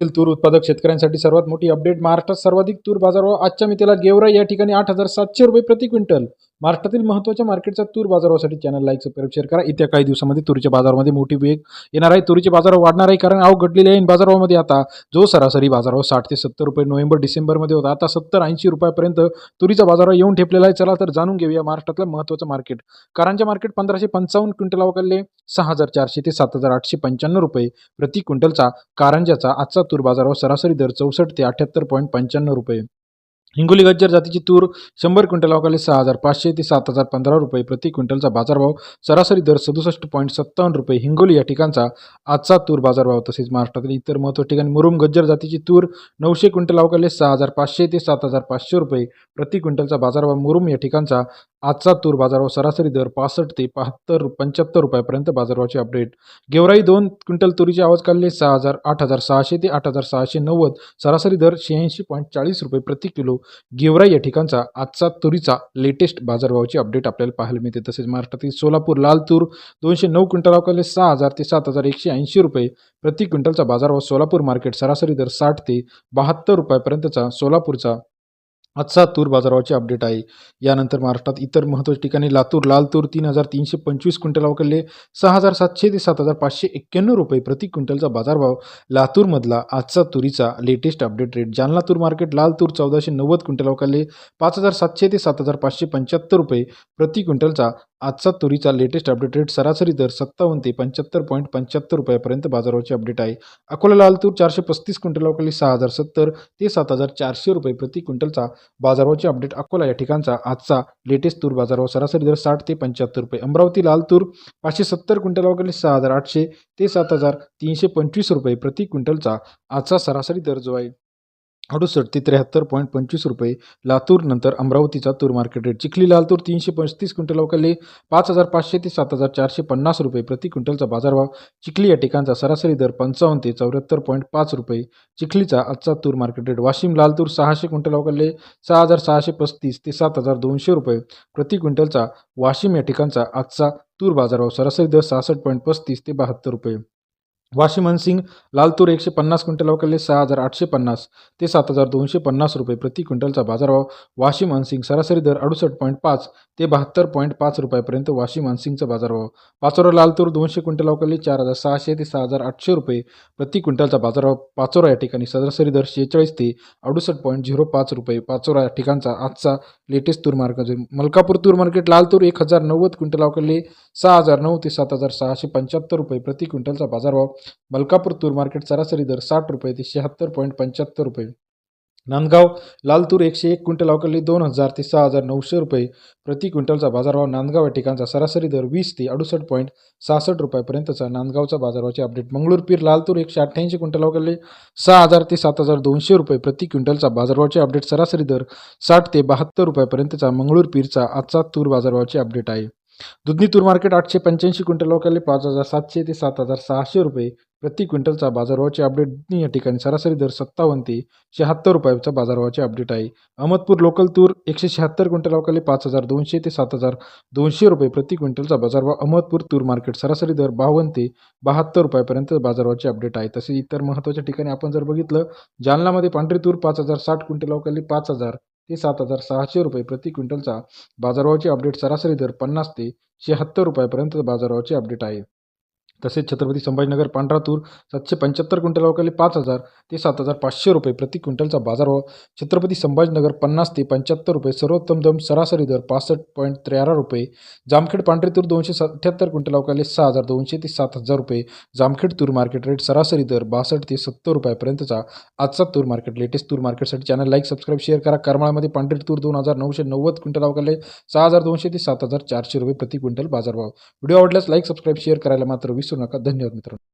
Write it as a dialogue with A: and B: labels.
A: तूर उत्पादक शेतकऱ्यांसाठी सर्वात मोठी अपडेट. महाराष्ट्रात सर्वाधिक तूर बाजारभाव आजच्या मितीला गेवरा या ठिकाणी आठ हजार सातशे रुपये प्रति क्विंटल. महाराष्ट्रातील महत्त्वाच्या मार्केटचा तूर बाजारासाठी चॅनल लाईक सबस्क्राईब शेअर करा. येत्या काही दिवसामध्ये तुरीच्या बाजारामध्ये मोठी वेग येणार आहे. तुरीचे बाजार वाढणार आहे कारण आव घडलेले आहे. बाजारामध्ये आता जो सरासरी बाजारावर साठ ते सत्तर रुपये नोव्हेंबर डिसेंबरमध्ये होता. आता सत्तर ऐंशी रुपयापर्यंत तुरीचा बाजार येऊन ठेपलेला आहे. चला तर जाणून घेऊया महाराष्ट्रातलं महत्त्वाचं मार्केट. कारांच्या मार्केट पंधराशे पंचावन्न क्विंटल अवकालले सहा हजार चारशे ते सात हजार आठशे पंच्याण्णव रुपये प्रति क्विंटलचा. कारंजाचा आजचा तूर बाजारावर सरासरी दर चौसष्ट ते अठ्याहत्तर पॉईंट पंच्याण्णव रुपये. हिंगोली गज्जर जातीची तूर शंभर क्विंटल अवकाली सहा हजार पाचशे ते सात हजार पंधरा रुपये प्रति क्विंटलचा बाजारभाव. सरासरी दर सदुसष्ट पॉईंट सत्तावन्न रुपये हिंगोली या ठिकाणचा आजचा तूर बाजारभाव तसेच महाराष्ट्रातील इतर महत्त्वाच्या ठिकाणी मुरुम गज्जर जातीची तूर नऊशे क्विंटल अवकाली सहा हजार पाचशे ते सात हजार पाचशे रुपये प्रति क्विंटलचा बाजारभाव. मुरुम या ठिकाणचा आजचा तूर बाजारभाव सरासरी दर पासष्ट ते बहात्तर पंच्याहत्तर रुपयापर्यंत बाजारभावाची अपडेट. गेवराई दोन क्विंटल तुरीची आवाज काढले सहा हजार आठ हजार सहाशे ते आठ हजार सहाशे नव्वद. सरासरी दर शहाऐंशी पॉईंट चाळीस रुपये प्रति किलो. गेवराई या ठिकाणचा आजचा तुरीचा लेटेस्ट बाजारभावाची अपडेट आपल्याला पाहायला मिळते. तसेच महाराष्ट्रातील सोलापूर लाल तूर दोनशे नऊ क्विंटल अवकाले सहा हजार ते सात हजार एकशे ऐंशी रुपये प्रति क्विंटलचा बाजारभाव सोलापूर मार्केट सरासरी दर साठ ते बहात्तर रुपयापर्यंतचा सोलापूरचा आजचा तूर बाजारावाचे अपडेट आहे. यानंतर महाराष्ट्रात इतर महत्त्वाच्या ठिकाणी लातूर लाल तूर तीन हजार तीनशे पंचवीस क्विंटल अवकलले सहा हजार सातशे ते सात हजार पाचशे एक्क्याण्णव रुपये प्रति क्विंटलचा बाजारभाव लातूरमधला आजचा तुरीचा लेटेस्ट अपडेट रेट जालना तूर मार्केट लाल तूर चौदाशे नव्वद क्विंटल अवकलले पाच हजार सातशे ते सात हजार पाचशे पंच्याहत्तर रुपये प्रति क्विंटलचा आजचा तुरीचा लेटेस्ट अपडेटेड सरासरी दर सत्तावन्न ते पंच्याहत्तर पॉईंट पंच्याहत्तर रुपयापर्यंत बाजारावरची अपडेट आहे. अकोला लाल तूर चारशे पस्तीस क्विंटल अवकली सहा हजार सत्तर ते सात हजार चारशे रुपये प्रति क्विंटलचा बाजारावरची अपडेट अकोला या ठिकाणचा आजचा लेटेस्ट तूर बाजारावर सरासरी दर साठ ते पंच्याहत्तर रुपये. अमरावती लाल तूर पाचशे सत्तर क्विंटल सहा हजार आठशे ते सात हजार तीनशे पंचवीस रुपये प्रति क्विंटलचा आजचा सरासरी दर जो आहे. अडुसष्ट ते त्र्याहत्तर पॉईंट पंचवीस रुपये. लातूर नंतर अमरावतीचा तूर मार्केट रेट चिखली लाल तूर तीनशे पस्तीस क्विंटल अवकाले. पाच हजार पाचशे ते सात हजार चारशे पन्नास रुपये प्रति क्विंटलचा बाजारभाव. चिखली या ठिकाणचा सरासरी दर पंचावन्न ते चौऱ्याहत्तर पॉईंट पाच रुपये. चिखलीचा आजचा तूर मार्केट रेट वाशिम लाल तूर सहाशे क्विंटल अवकाले. सहा हजार सहाशे पस्तीस ते सात हजार दोनशे रुपये प्रति क्विंटलचा. वाशिम या ठिकाणचा आजचा तूर बाजारभाव सरासरी दर सहासष्ट पॉईंट पस्तीस ते बहात्तर रुपये. वाशिम हनसिंग लालतूर एकशे पन्नास क्विंटल अवकाले सहा हजार आठशे पन्नास ते सात हजार दोनशे पन्नास रुपये प्रति क्विंटलचा बाजारभाव. वाशिम हनसिंग सरासरी दर अडुसष्ट पॉईंट पाच ते बहात्तर पॉईंट पाच रुपयापर्यंत वाशिम हनसिंगचा बाजारभाव. पाचोरा लालतूर दोनशे क्विंटल अवकाले चार हजार सहाशे ते सहा हजार आठशे रुपये प्रति क्विंटलचा बाजारभाव. पाचोरा या ठिकाणी सरासरी दर शेहेचाळीस ते अडुसष्ट पॉईंट झिरो पाच रुपये पाचोरा या ठिकाणचा आजचा लेटेस्ट तूर मार्केट मलकापूर तूर मार्केट लालतूर एक हजार नव्वद क्विंटल अवकाले सहा हजार नऊ ते सात हजार सहाशे पंच्याहत्तर रुपये प्रति क्विंटलचा बाजारभाव. मलकापूर तूर मार्केट सरासरी दर साठ रुपये ते शहात्तर पॉईंट पंच्याहत्तर रुपये. नांदगाव लाल तूर एकशे एक क्विंटल अवकाली दोन हजार ते सहा हजार नऊशे रुपये. प्रति क्विंटलचा बाजारभाव नांदगाव या ठिकाणचा सरासरी दर वीस ते अडुसष्ट पॉईंट सहासष्ट रुपयापर्यंतचा. नांदगावचा बाजाराचे अपडेट मंगळूर पीर लाल तूर एकशे अठ्ठ्याऐंशी क्विंटल अवकाले सहा हजार ते सात हजार दोनशे रुपये. प्रति क्विंटलचा बाजारभावाचे अपडेट सरासरी दर साठ ते बहात्तर रुपयापर्यंतचा. मंगळूर पीरचा आजचा तूर बाजारभावाचे अपडेट आहे. दुधनी तूर मार्केट आठशे पंच्याऐंशी क्विंटल लोकली पाच हजार सातशे ते सात हजार सहाशे रुपये. प्रति क्विंटलचा बाजारभावाचे अपडेट दुधनी या ठिकाणी सरासरी दर सत्तावन्न ते शहात्तर रुपयाचा बाजारभावाचे अपडेट आहे. अहमदपूर लोकल तूर एकशे शहात्तर क्विंटल अवकाले पाच हजार दोनशे ते सात हजार दोनशे रुपये प्रति क्विंटलचा बाजारभाव. अहमदपूर तूर मार्केट सरासरी दर बावन्न ते बहात्तर रुपयापर्यंत बाजारभावाचे अपडेट आहे. तसेच इतर महत्त्वाच्या ठिकाणी आपण जर बघितलं जालनामध्ये पांढरी तूर पाच हजार साठ क्विंटल अवकाली पाच हजार ते सात हजार सहाशे रुपये प्रति क्विंटलचा बाजारभावाचे अपडेट सरासरी दर पन्नास ते शहात्तर रुपयापर्यंत बाजारभावाचे अपडेट आहे. तसेच छत्रपती संभाजीनगर पांढरा तूर सातशे पंच्याहत्तर क्विंटल अवकाली पाच हजार ते सात हजार पाचशे रुपये प्रति क्विंटलचा बाजारभाव छत्रपती संभाजीनगर पन्नास ते पंच्याहत्तर रुपये सर्वोत्तम दम सरासरी दर पासष्ट पॉईंट तेरा रुपये जामखेड पांढरे तूर दोनशे सत्याहत्तर क्विंटल अवकाले सहा हजार दोनशे ते सात हजार रुपये जामखेड तूर मार्केट रेट सरासरी दर बासष्ट ते सत्तर रुपयापर्यंतचा आजचा तूर मार्केट लेटेस्ट तूर मार्केटसाठी चॅनल लाईक सबस्क्राईब शेअर करा. करमाळामध्ये पांढरी तूर दोन हजार नऊशे नव्वद क्विंटल अवकाले सहा हजार दोनशे ते सात हजार चारशे रुपये प्रति क्विंटल बाजारभाव. व्हिडिओ आवडल्यास लाईक सबस्क्राईब शेअर करायला मात्र विसरू नका. धन्यवाद मित्रांनो.